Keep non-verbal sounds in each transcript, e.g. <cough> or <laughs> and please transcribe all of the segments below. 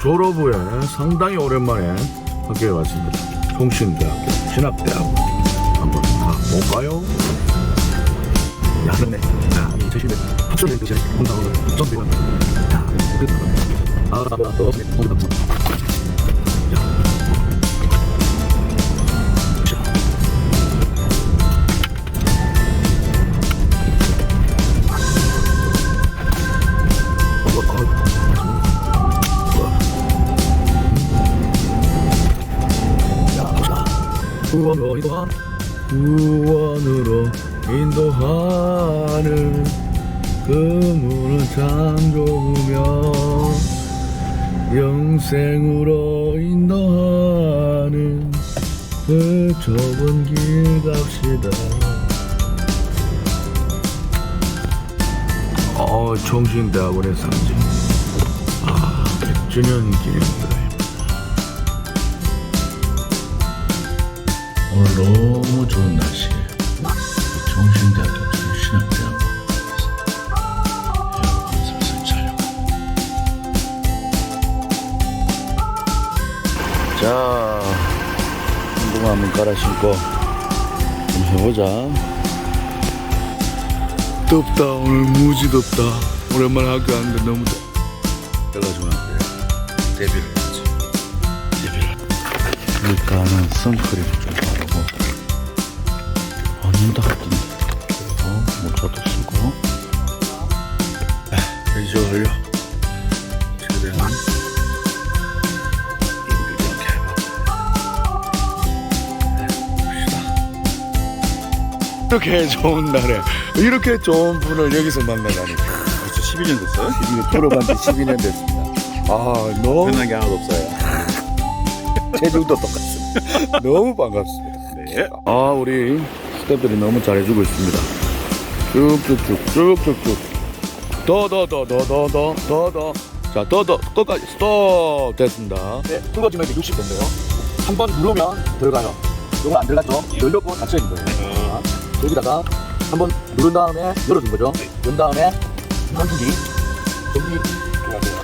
졸업 후에 상당히 오랜만에 학교에 왔습니다. 총신대학교 신학대학원 한번 가볼까요? 야, 그렇네. 야, 이 제시는 합쳐진 뜻이 공상으로 점비가. 야, 그랬다. 아, 아, 아, 또, 거기다 구원으로 인도하는 그 문은 참 좁으며 영생으로 인도하는 그 좁은 길 갑시다. 어, 정신대학원의 상징. 아, 100주년 기념입 오늘 너무 좋은 날씨에 정신대학교 신학대학원 연습생 촬영 자 운동화 한번 갈아 신고 좀 해보자. 덥다 오늘 무지 덥다. 오랜만에 학교 왔는데 너무 덥 내가 좀 안돼 데뷔를 해야지. 데뷔를 일단은 선크림 좀 안눈 닿았던데 어? 모자도 쓰고 올려 최대한 봅시다 이렇게 좋은 날에 이렇게 좋은 분을 여기서 만나다니 벌써 12년 됐어요? 이게 졸업한 지 12년 됐습니다 아 너무 변한 게 하나도 없어요. <laughs> 체중도 똑같습니다 너무 반갑습니다 네. 아 우리 스태프들이 너무 잘해주고 있습니다 쭉쭉쭉 쭉쭉쭉 더 더 더 더 더 더 더더 자 더 더 끝까지 스톱 됐습니다 네, 통과 금액이 60대인데요. 한 번 누르면 들어가요. 이건 안 들어가죠? 열렸고 닫혀 있는 거예요. 자, 여기다가 한 번 누른 다음에 열어준 거죠. 연 다음에 한두기 전기 들어가세요.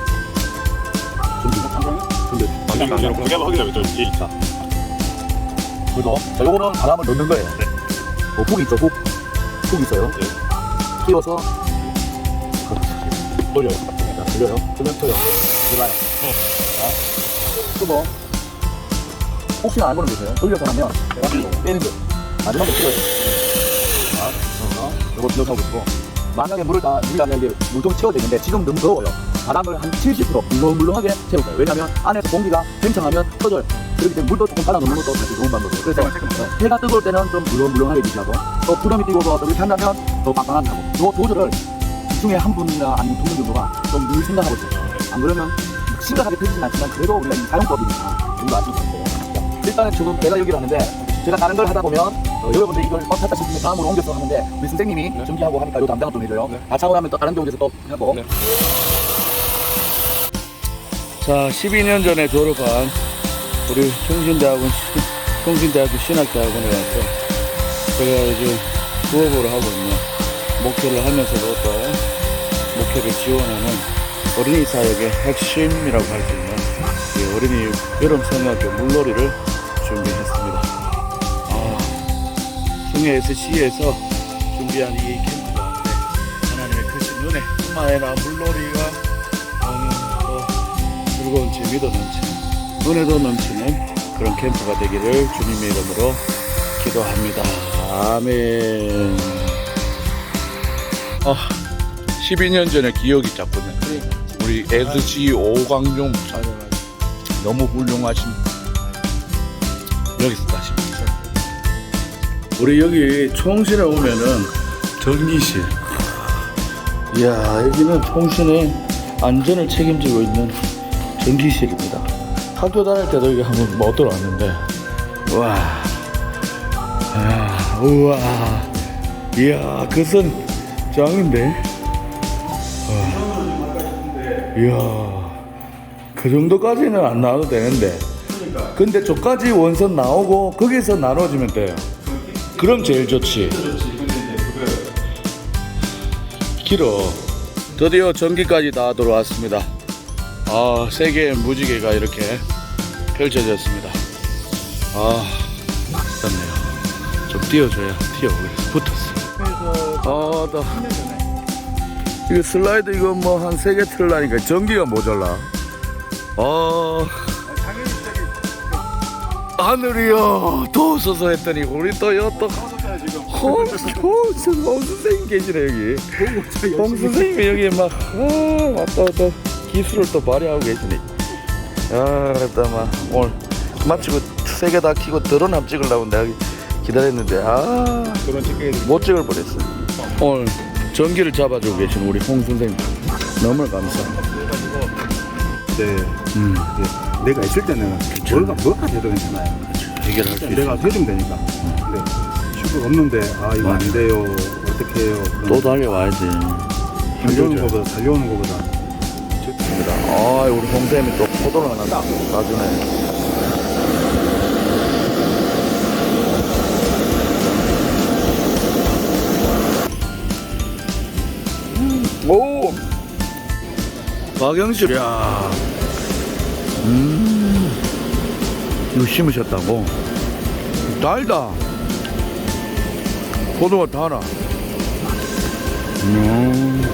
전기 전기 당장 공개 한번 확인해 보죠. 이자 그리고 자 요거는 바람을 넣는 거예요. 네. 뭐훅 있죠 훅. 훅 있어요. 네. 끼워서 돌려요. 자, 돌려요. 그러면 떠요. 들어가요. 자, 끄고 혹시나 안 보는 게 있어요. 돌려서 하면 내가 거예요. 마지막에 찍어요. 자, 어, 요거 기억하고 있고 만약에 물을 다 물이 안에 이제 물통이 채워져 있는데 지금 너무 더워요. 바람을 한 70% 물렁물렁하게 채울 거예요. 왜냐하면 안에서 공기가 팽창하면 터져요. 그렇기 때문에 물도 조금 빨아 넣는 것도 사실 좋은 방법이에요. 그래서 어, 해가 뜨거울 때는 좀 물렁물렁하게 유지하고 또 구름이 뛰고 또 이렇게 한다면 더이 조절을 이 중에 한 분이나 아니면 두분 정도가 좀 늘 생각하고 있어요. 안 그러면 심각하게 터지진 않지만 그래도 우리가 이 사용법이니까 좀더 아시면. 자, 일단은 지금 내가 여기를 하는데 제가 다른 걸 하다 보면 어, 여러분들 이걸 꽉 찼다 싶으면 다음으로 옮겨서 하는데 우리 선생님이 준비하고 하니까 요 담당을 좀 해줘요. 다 차고 나면 또 다른 데 옮겨서 또 하고 자 12년 전에 졸업한 우리 총신대학원 총신대학교 신학대학원에 와서 제가 이제 부업으로 하고 있는 목회를 하면서도 또 목회를 지원하는 어린이 사역의 핵심이라고 할 수 있는 이 어린이 여름 성형학교 물놀이를 준비했습니다. 아, 송해 SC에서 준비한 이 캠프 가운데 하나님의 크신 아니라 물놀이가 너무 또 즐거운 재미도 넘치는 은혜도 넘치는 그런 캠프가 되기를 주님의 이름으로 기도합니다. 아멘. 아, 12년 전에 기억이 자꾸 나. 우리 SG 오광종 목사님 너무 훌륭하신 여기서 다시. 우리 여기 총신에 오면은 전기실. 이야 여기는 총신의 안전을 책임지고 있는 전기실입니다. 학교 다닐 때도 여기 한번 못 들어왔는데 와, 아, 우와, 이야 그선 짱인데. 와, 이야 그 정도까지는 안 나와도 되는데. 근데 저까지 원선 나오고 거기서 나눠지면 돼요. 그럼 제일 좋지. 길어. 드디어 전기까지 다 들어왔습니다. 아, 세 개의 무지개가 이렇게 펼쳐졌습니다. 아, 맞네요. 좀 띄워줘야 튀어. 그래서 붙었어. 아, 나. 이거 슬라이드 이거 뭐 한 세 개 틀라니까 전기가 모자라. 아, 하늘이요. 더워서 했더니 우리 또여 또. 홍, 홍, 홍 선생님 계시네 여기. 홍 선생님이 여기 막 아, 왔다 왔다 기술을 또 발휘하고 계시네. 아, 그랬다 막 오늘 마치고 세개 다 키고 드론 한번 찍으려고 내가 기다렸는데 아, 그런 찍게 못 찍을 뻔했어. 오늘 전기를 잡아주고 계신 우리 홍 선생님 너무 감사합니다. 네. 음, 네. 내가 있을 때는 뭐가 뭐가 돼도 괜찮아요. 해결할 수. 내가 해주면 되니까. 근데 슈퍼 없는데 아 이거 안 돼요. 어떻게 해요? 또 달려와야지. 달려오는. 거보다 달려오는 거보다 아, 우리 홍쌤이 또 포도를 하나 놔주네. 오! 박영실, 야. 음. 이거 심으셨다고? 달다. 포도가 달아. 음.